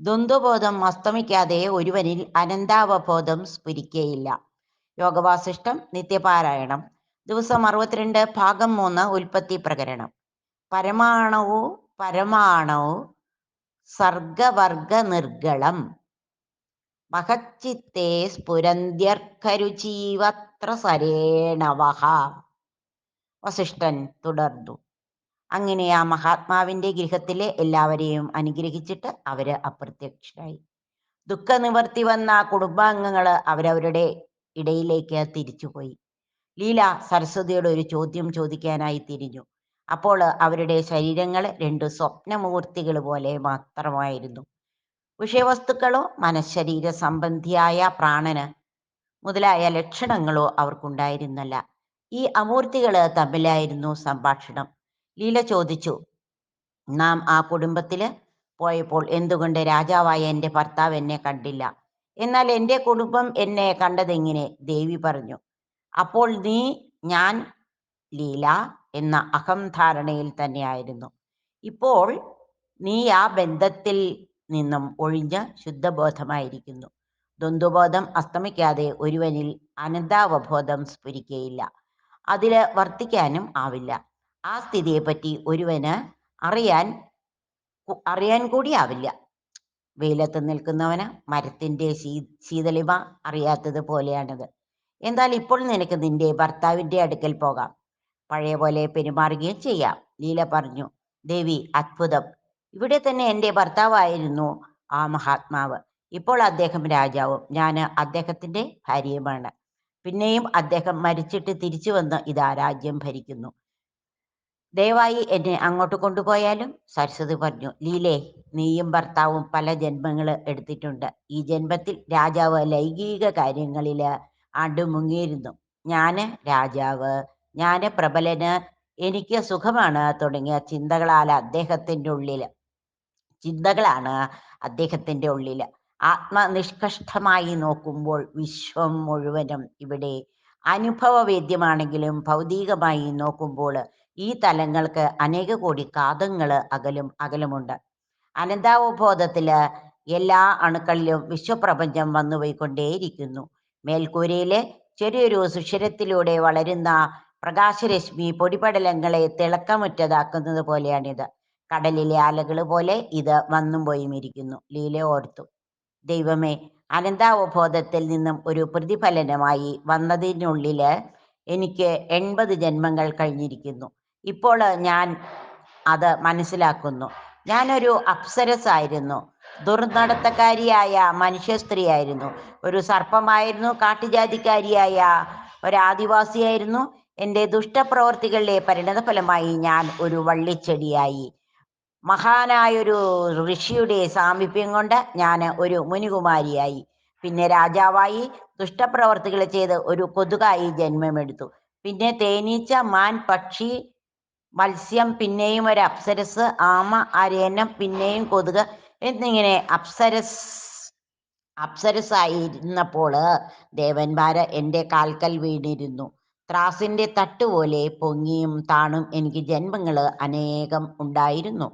ദ്വന്ദ്വബോധം അസ്തമിക്കാതെ ഒരുവനിൽ അനന്താവബോധം സ്ഫുരിക്കയില്ല യോഗവാസിഷ്ടം നിത്യപാരായണം. ദിവസം അറുപത്തിരണ്ട് ഭാഗം മൂന്ന് ഉൽപ്പത്തി പ്രകരണം. പരമാണവു പരമാണവു സർഗവർഗ നിർഗളം മഹച്ചിത്തേ സ്ഫുരന്ത്യർക്കരുചീവത്ര സരേണവഹ വസിഷ്ഠൻ തുടർന്നു. അങ്ങനെ ആ മഹാത്മാവിന്റെ ഗൃഹത്തിലെ എല്ലാവരെയും അനുഗ്രഹിച്ചിട്ട് അവർ അപ്രത്യക്ഷരായി. ദുഃഖനിവർത്തി വന്ന കുടുംബാംഗങ്ങൾ അവരവരുടെ ഇടയിലേക്ക് തിരിച്ചുപോയി. ലീല സരസ്വതിയോട് ഒരു ചോദ്യം ചോദിക്കാനായി തിരിഞ്ഞു. അപ്പോൾ അവരുടെ ശരീരങ്ങൾ രണ്ട് സ്വപ്നമൂർത്തികൾ പോലെ മാത്രമായിരുന്നു. വിഷയവസ്തുക്കളോ മനഃശരീര സംബന്ധിയായ പ്രാണന് മുതലായ ലക്ഷണങ്ങളോ അവർക്കുണ്ടായിരുന്നല്ല. ഈ അമൂർത്തികൾ തമ്മിലായിരുന്നു സംഭാഷണം. ലീല ചോദിച്ചു നാം ആ കുടുംബത്തിൽ പോയപ്പോൾ എന്തുകൊണ്ട് രാജാവായ എന്റെ ഭർത്താവ് എന്നെ കണ്ടില്ല? എന്നാൽ എന്റെ കുടുംബം എന്നെ കണ്ടതെങ്ങനെ? ദേവി പറഞ്ഞു അപ്പോൾ നീ ഞാൻ ലീല എന്ന അഹംധാരണയിൽ തന്നെയായിരുന്നു. ഇപ്പോൾ നീ ആ ബന്ധത്തിൽ നിന്നും ഒഴിഞ്ഞ് ശുദ്ധബോധമായിരിക്കുന്നു. ദ്വന്ദ്വബോധം അസ്തമിക്കാതെ ഒരുവനിൽ അനന്താവബോധം സ്ഫുരിക്കയില്ല. അതിൽ വർത്തിക്കാനും ആവില്ല. ആ സ്ഥിതിയെപ്പറ്റി ഒരുവന് അറിയാൻ അറിയാൻ കൂടി ആവില്ല വെയിലത്ത് നിൽക്കുന്നവന് മരത്തിന്റെ ശീ ശീതളിമ അറിയാത്തത് പോലെയാണത്. എന്നാൽ ഇപ്പോൾ നിനക്ക് നിന്റെ ഭർത്താവിന്റെ അടുക്കൽ പോകാം. പഴയ പോലെ പെരുമാറുകയും ചെയ്യാം. ലീല പറഞ്ഞു ദേവി അത്ഭുതം. ഇവിടെ തന്നെ എന്റെ ഭർത്താവായിരുന്നു ആ മഹാത്മാവ്. ഇപ്പോൾ അദ്ദേഹം രാജാവും. ഞാൻ അദ്ദേഹത്തിന്റെ ഭാര്യയുമാണ്. പിന്നെയും അദ്ദേഹം മരിച്ചിട്ട് തിരിച്ചു വന്ന് ഇതാ രാജ്യം ഭരിക്കുന്നു. ദയവായി എന്നെ അങ്ങോട്ട് കൊണ്ടുപോയാലും സരസ്വതി പറഞ്ഞു ലീലേ നീയും ഭർത്താവും പല ജന്മങ്ങൾ എടുത്തിട്ടുണ്ട്. ഈ ജന്മത്തിൽ രാജാവ് ലൈംഗിക കാര്യങ്ങളിൽ അടുമുങ്ങിയിരുന്നു ഞാൻ രാജാവ് ഞാൻ പ്രബലന് എനിക്ക് സുഖമാണ് തുടങ്ങിയ ചിന്തകളാൽ അദ്ദേഹത്തിന്റെ ഉള്ളിൽ ചിന്തകളാണ് അദ്ദേഹത്തിന്റെ ഉള്ളിൽ ആത്മനിഷ്കഷ്ടമായി നോക്കുമ്പോൾ വിശ്വം മുഴുവനും ഇവിടെ. അനുഭവവേദ്യമാണെങ്കിലും ഭൗതികമായി നോക്കുമ്പോൾ ഈ തലങ്ങൾക്ക് അനേക കോടി കാതങ്ങൾ അകലും അകലമുണ്ട്. അനന്താവബോധത്തിൽ എല്ലാ അണുക്കളിലും വിശ്വപ്രപഞ്ചം വന്നുപോയിക്കൊണ്ടേയിരിക്കുന്നു മേൽക്കൂരയിലെ ചെറിയൊരു സുഷിരത്തിലൂടെ വളരുന്ന പ്രകാശരശ്മി പൊടിപടലങ്ങളെ തിളക്കമുറ്റതാക്കുന്നത് പോലെയാണിത്. കടലിലെ അലകൾ പോലെ ഇത് വന്നും പോയും ഇരിക്കുന്നു. ലീല ഓർത്തു. ദൈവമേ അനന്താവബോധത്തിൽ നിന്നും ഒരു പ്രതിഫലനമായി വന്നതിനുള്ളിൽ എനിക്ക് എൺപത് ജന്മങ്ങൾ കഴിഞ്ഞിരിക്കുന്നു. ഇപ്പോൾ ഞാൻ അത് മനസ്സിലാക്കുന്നു. ഞാനൊരു അപ്സരസ് ആയിരുന്നു ദുർനടത്തക്കാരിയായ മനുഷ്യ സ്ത്രീയായിരുന്നു ഒരു സർപ്പമായിരുന്നു കാട്ടുജാതിക്കാരിയായ ഒരു ആദിവാസിയായിരുന്നു എന്റെ ദുഷ്ടപ്രവർത്തികളുടെ പരിണതഫലമായി ഞാൻ ഒരു വള്ളിച്ചെടിയായി. മഹാനായൊരു ഋഷിയുടെ സാമീപ്യം കൊണ്ട് ഞാൻ ഒരു മുനികുമാരിയായി. പിന്നെ രാജാവായി ദുഷ്ടപ്രവർത്തികൾ ചെയ്ത് ഒരു കൊതുകായി ജന്മമെടുത്തു. പിന്നെ തേനീച്ച മാൻ പക്ഷി മത്സ്യം പിന്നെയും ഒരു അപ്സരസ് ആമ അരയന്നം പിന്നെയും കൊതുക്. എന്നിങ്ങനെ അപ്സരസ് അപ്സരസായിരുന്നപ്പോൾ ദേവന്മാര് എന്റെ കാൽക്കൽ വീണിരുന്നു. ത്രാസിന്റെ തട്ടുപോലെ പൊങ്ങിയും താണും എനിക്ക് ജന്മങ്ങൾ അനേകം ഉണ്ടായിരുന്നു.